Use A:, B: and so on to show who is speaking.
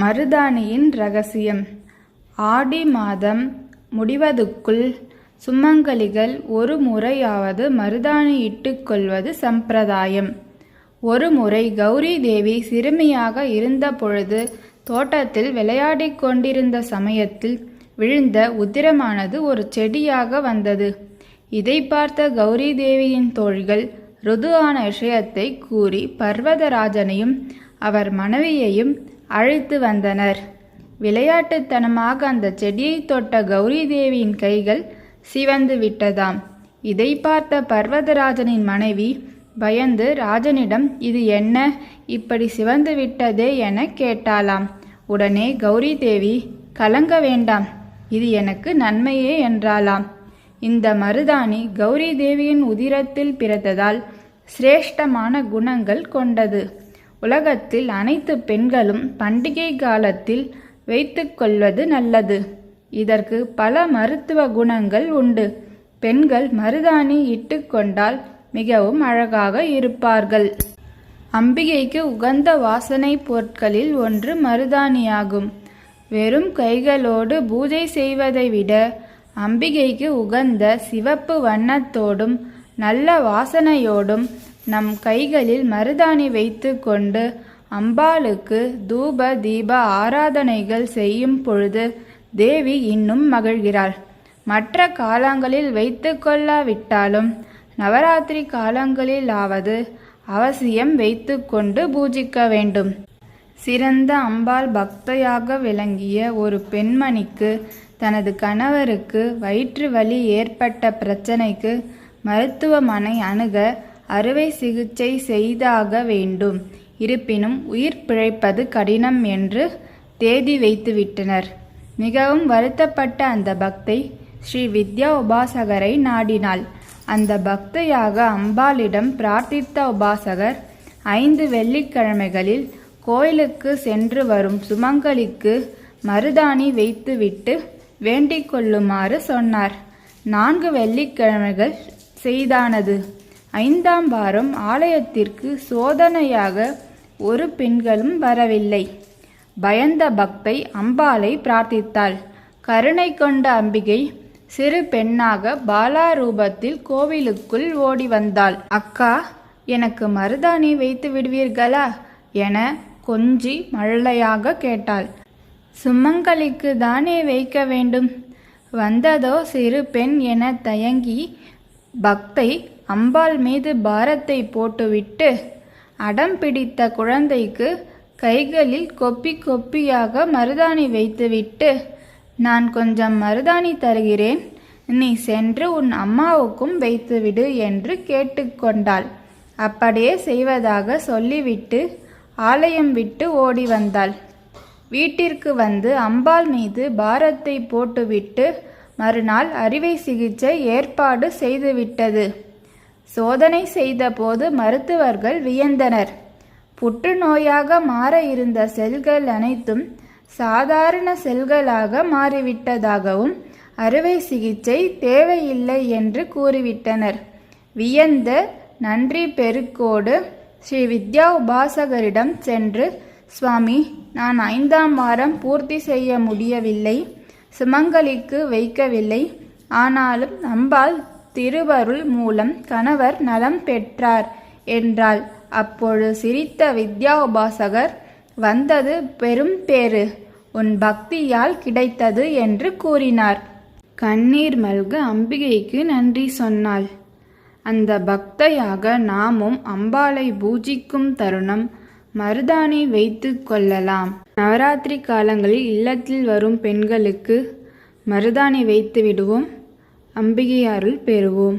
A: மருதாணியின் ரகசியம். ஆடி மாதம் முடிவதுக்குள் சுமங்கலிகள் ஒரு முறையாவது மருதாணி இட்டுக்கொள்வது சம்பிரதாயம். ஒரு முறை கௌரி தேவி சிறுமியாக இருந்த பொழுது தோட்டத்தில் விளையாடிக் கொண்டிருந்த சமயத்தில் விழுந்த உத்திரமானது ஒரு செடியாக வந்தது. இதை பார்த்த கௌரி தேவியின் தோள்கள் ருதுவான விஷயத்தை கூறி பர்வதராஜனையும் அவர் மனைவியையும் அழைத்து வந்தனர். விளையாட்டுத்தனமாக அந்த செடியை தொட்ட கௌரி தேவியின் கைகள் சிவந்து விட்டதாம். இதை பார்த்த பர்வதராஜனின் மனைவி பயந்து ராஜனிடம் இது என்ன? இப்படி சிவந்து விட்டதே என கேட்டாளாம். உடனே கௌரி தேவி கலங்க வேண்டாம். இது எனக்கு நன்மையே என்றாளாம். இந்த மருதாணி கௌரி தேவியின் உதிரத்தில் பிறந்ததால் சிரேஷ்டமான குணங்கள் கொண்டது. உலகத்தில் அனைத்து பெண்களும் பண்டிகை காலத்தில் வைத்துக்கொள்வது நல்லது. இதற்கு பல மருத்துவ குணங்கள் உண்டு. பெண்கள் மருதாணி இட்டுக்கொண்டால் மிகவும் அழகாக இருப்பார்கள். அம்பிகைக்கு உகந்த வாசனை பொருட்களில் ஒன்று மருதாணியாகும். வெறும் கைகளோடு பூஜை செய்வதை விட அம்பிகைக்கு உகந்த சிவப்பு வண்ணத்தோடும் நல்ல வாசனையோடும் நம் கைகளில் மருதாணி வைத்து கொண்டு அம்பாளுக்கு தூப தீப ஆராதனைகள் செய்யும் பொழுது தேவி இன்னும் மகிழ்கிறாள். மற்ற காலங்களில் வைத்து கொள்ளாவிட்டாலும் நவராத்திரி காலங்களிலாவது அவசியம் வைத்து கொண்டு பூஜிக்க வேண்டும். சிறந்த அம்பாள் பக்தையாக விளங்கிய ஒரு பெண்மணிக்கு தனது கணவருக்கு வயிற்று வலி ஏற்பட்ட பிரச்சனைக்கு மருத்துவமனை அணுக அறுவை சிகிச்சை செய்தாக வேண்டும். இருப்பினும் உயிர் பிழைப்பது கடினம் என்று தேதி வைத்துவிட்டனர். மிகவும் வருத்தப்பட்ட அந்த பக்தை ஸ்ரீ வித்யா உபாசகரை நாடினாள். அந்த பக்தையாக அம்பாளிடம் பிரார்த்தித்த உபாசகர் ஐந்து வெள்ளிக்கிழமைகளில் கோயிலுக்கு சென்று வரும் சுமங்கலிக்கு மருதாணி வைத்துவிட்டு வேண்டிக் கொள்ளுமாறு சொன்னார். நான்கு வெள்ளிக்கிழமைகள் செய்தானது? ஐந்தாம் வாரம் ஆலயத்திற்கு சோதனையாக ஒரு பெண்களும் வரவில்லை. பயந்த பக்தை அம்பாளை பிரார்த்தித்தாள். கருணை கொண்ட அம்பிகை சிறு பெண்ணாக பாலா ரூபத்தில் கோவிலுக்குள் ஓடி வந்தாள். அக்கா எனக்கு மருதாணி வைத்து விடுவீர்களா? என கொஞ்சி மழலையாக கேட்டாள். சுமங்கலிக்கு தானே வைக்க வேண்டும். வந்ததோ சிறு பெண் என தயங்கி பக்தை அம்பாள் மீது பாரத்தை போட்டுவிட்டு அடம் பிடித்த குழந்தைக்கு கைகளில் கொப்பி கொப்பியாக மருதாணி வைத்துவிட்டு நான் கொஞ்சம் மருதாணி தருகிறேன். நீ சென்று உன் அம்மாவுக்கும் வைத்துவிடு என்று கேட்டுக்கொண்டாள். அப்படியே செய்வதாக சொல்லிவிட்டு ஆலயம் விட்டு ஓடி வந்தாள். வீட்டிற்கு வந்து அம்பாள் மீது பாரத்தை போட்டுவிட்டு மறுநாள் அறுவை சிகிச்சை ஏற்பாடு செய்துவிட்டது. சோதனை செய்தபோது மருத்துவர்கள் வியந்தனர். புற்றுநோயாக மாற இருந்த செல்கள் அனைத்தும் சாதாரண செல்களாக மாறிவிட்டதாகவும் அறுவை சிகிச்சை தேவையில்லை என்று கூறிவிட்டனர். வியந்த நன்றி பெருக்கோடு ஸ்ரீ வித்யா உபாசகரிடம் சென்று சுவாமி நான் ஐந்தாம் வாரம் பூர்த்தி செய்ய முடியவில்லை. சுமங்கலிக்கு வைக்கவில்லை. ஆனாலும் அம்பாள் திருவருள் மூலம் கணவர் நலம் பெற்றார் என்றாள். அப்பொழுது சிரித்த வித்யா உபாசகர் வந்தது பெரும் பேறு. உன் பக்தியால் கிடைத்தது என்று கூறினார். கண்ணீர் மல்க அம்பிகைக்கு நன்றி சொன்னாள். அந்த பக்தையாக நாமும் அம்பாளை பூஜிக்கும் தருணம் மருதாணி வைத்து கொள்ளலாம். நவராத்திரி காலங்களில் இல்லத்தில் வரும் பெண்களுக்கு மருதாணி வைத்து விடுவோம். அம்பிகை அருள் பெறுவோம்.